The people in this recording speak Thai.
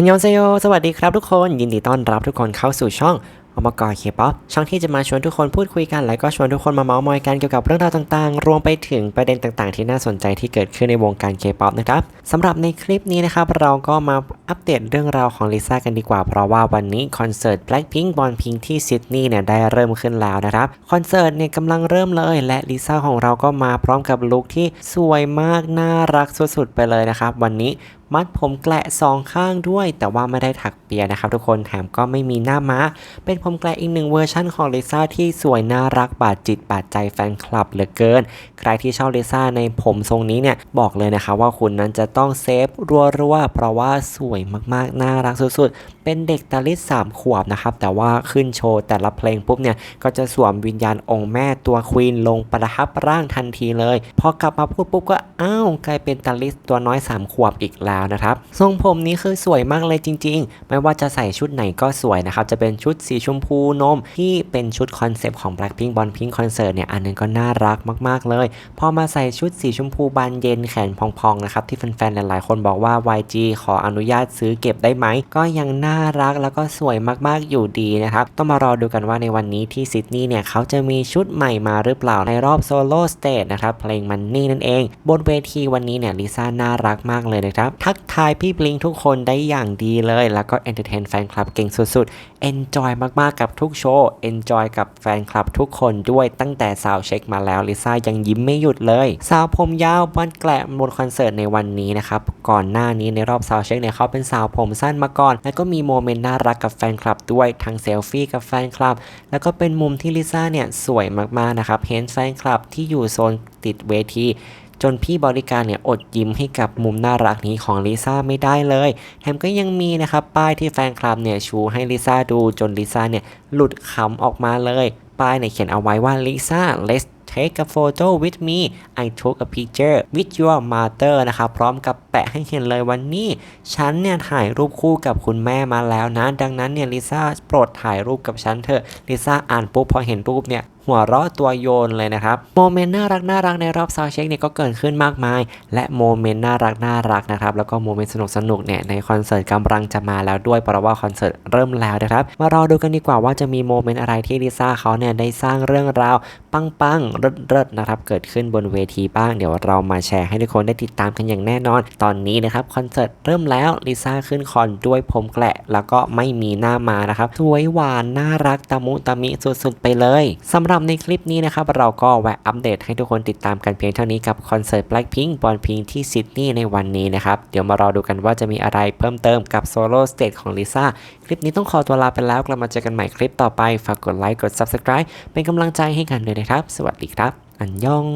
ฮันยองเซโย สวัสดีครับทุกคน ยินดีต้อนรับทุกคนเข้าสู่ช่องอมกรเคป๊อปช่องที่จะมาชวนทุกคนพูดคุยกัน และก็ชวนทุกคนมาเมาส์มอยกันเกี่ยวกับเรื่องราวต่างๆ รวมไปถึงประเด็นต่างๆ ที่น่าสนใจที่เกิดขึ้นในวงการเคป๊อปนะครับสำหรับในคลิปนี้นะครับ เราก็มาอัปเดตเรื่องราวของลิซ่ากันดีกว่า เพราะว่าวันนี้คอนเสิร์ต Blackpink b o n Pink ที่ซิดนีย์เนี่ยได้เริ่มขึ้นแล้วนะครับ คอนเสิร์ตเนี่ยกำลังเริ่มเลย และลิซ่าของเราก็มาพร้อมกับลุคที่สวยมากน่ารักสุดๆไปเลยนะครับวันนี้ มัดผมแกละสองข้างด้วย แต่ว่าไม่ได้ถักเปียนะครับทุกคนแถมก็ไม่มีหน้าม้า เป็นผมแกละอีกหนึ่งเวอร์ชั่นของลิซ่าที่สวยน่ารักบาดจิตบาดใจแฟนคลับเหลือเกิน ใครที่ชอบลิซ่าในผมทรงนี้เนี่ยบอกเลยนะคะว่าคุณนั้นจะต้องเซฟรัวๆเพราะว่าสวยมากๆน่ารักสุดๆ เป็นเด็กตาลิสสามขวบนะครับแต่ว่าขึ้นโชว์แต่ละเพลงปุ๊บเนี่ยก็จะสวมวิญญาณองค์แม่ตัวควีนลงประทับร่างทันทีเลยพอกลับมาพูดปุ๊บก็อ้าวกลายเป็นตาลิสตัวน้อย3ขวบอีกแล้วนะครับทรงผมนี้คือสวยมากเลยจริง ๆ ไม่ว่าจะใส่ชุดไหนก็สวยนะครับ จะเป็นชุดสีชมพูนม ที่เป็นชุดคอนเซปต์ของ Blackpink b o n Pink Concert เนี่ยอันนั้นก็น่ารักมาก ๆ เลย พอมาใส่ชุดสีชมพูบานเย็นแขนพองๆนะครับที่แฟนๆหลายๆ คนบอกว่า YG ขออนุญาตซื้อเก็บได้ไหม ก็ยังน่ารักแล้วก็สวยมากๆอยู่ดีนะครับ ต้องมารอดูกันว่าในวันนี้ที่ซิดนีย์เนี่ยเขาจะมีชุดใหม่มาหรือเปล่าในรอบโซโล่สเตจนะครับเพลงมันนี่นั่นเอง บนเวทีวันนี้เนี่ยลิซ่าน่ารักมากเลยนะครับทักทายพี่บลิงทุกคนได้อย่างดีเลย แล้วก็เอนเตอร์เทนแฟนคลับเก่งสุดๆเอนจอยมากๆกับทุกโชว์เอนจอยกับแฟนคลับทุกคนด้วยตั้งแต่สาวเช็คมาแล้วลิซ่ายังยิ้มไม่หยุดเลย สาวผมยาวบ้านแกละบนคอนเสิร์ตในวันนี้นะครับก่อนหน้านี้ในรอบสาวเช็คเนี่ยเขาเป็นสาวผมสั้นมาก่อน แล้วก็มีโมเมนต์น่ารักกับแฟนคลับด้วยทั้งเซลฟี่กับแฟนคลับ แล้วก็เป็นมุมที่ลิซ่าเนี่ยสวยมากๆนะครับเห็นแฟนคลับที่อยู่โซนติดเวที จนพี่บริการเนี่ยอดยิ้มให้กับมุมน่ารักนี้ของลิซ่าไม่ได้เลย แถมก็ยังมีนะครับป้ายที่แฟนคลับเนี่ยชูให้ลิซ่าดูจนลิซ่าเนี่ยหลุดขำออกมาเลย ป้ายเนี่ยเขียนเอาไว้ว่าลิซ่า let's take a photo with me I took a picture with your mother นะครับ พร้อมกับแปะให้เห็นเลยวันนี้ ฉันเนี่ยถ่ายรูปคู่กับคุณแม่มาแล้วนะ ดังนั้นเนี่ยลิซ่าโปรดถ่ายรูปกับฉันเถอะ ลิซ่าอ่านปุ๊บพอเห็นรูปเนี่ยหัวเราะตัวโยนเลยนะครับ โมเมนต์น่ารักน่ารักในรอบซาวเช็คเนี่ยก็เกิดขึ้นมากมาย และโมเมนต์น่ารักน่ารักนะครับ แล้วก็โมเมนต์สนุกสนุกเนี่ยในคอนเสิร์ตกำลังจะมาแล้วด้วยเพราะว่าคอนเสิร์ตเริ่มแล้วนะครับ มารอดูกันดีกว่าว่าจะมีโมเมนต์อะไรที่ลิซ่าเขาเนี่ยได้สร้างเรื่องราว ปังปังๆเริดๆนะครับ เกิดขึ้นบนเวทีบ้าง เดี๋ยวเรามาแชร์ให้ทุกคนได้ติดตามกันอย่างแน่นอน ตอนนี้นะครับคอนเสิร์ตเริ่มแล้วลิซ่าขึ้นคอนด้วยผมแกละแล้วก็ไม่มีหน้ามานะครับสวยหวานน่ารักตะมุตะมิสุดๆไปเลยสำหรับในคลิปนี้นะครับ เราก็แวะอัปเดตให้ทุกคนติดตามกันเพียงเท่านี้กับคอนเสิร์ต Blackpink b o n Pink ที่ซิดนีย์ในวันนี้นะครับ เดี๋ยวมารอดูกันว่าจะมีอะไรเพิ่มเติมกับโซโล่สเตจของลิซ่าคลิปนี้ต้องขอตัวลาไปแล้ว กลับมาเจอกันใหม่คลิปต่อไป ฝากกดไลค์กด Subscribe เป็นกำลังใจให้กันด้วยนะครับ สวัสดีครับ อันยอง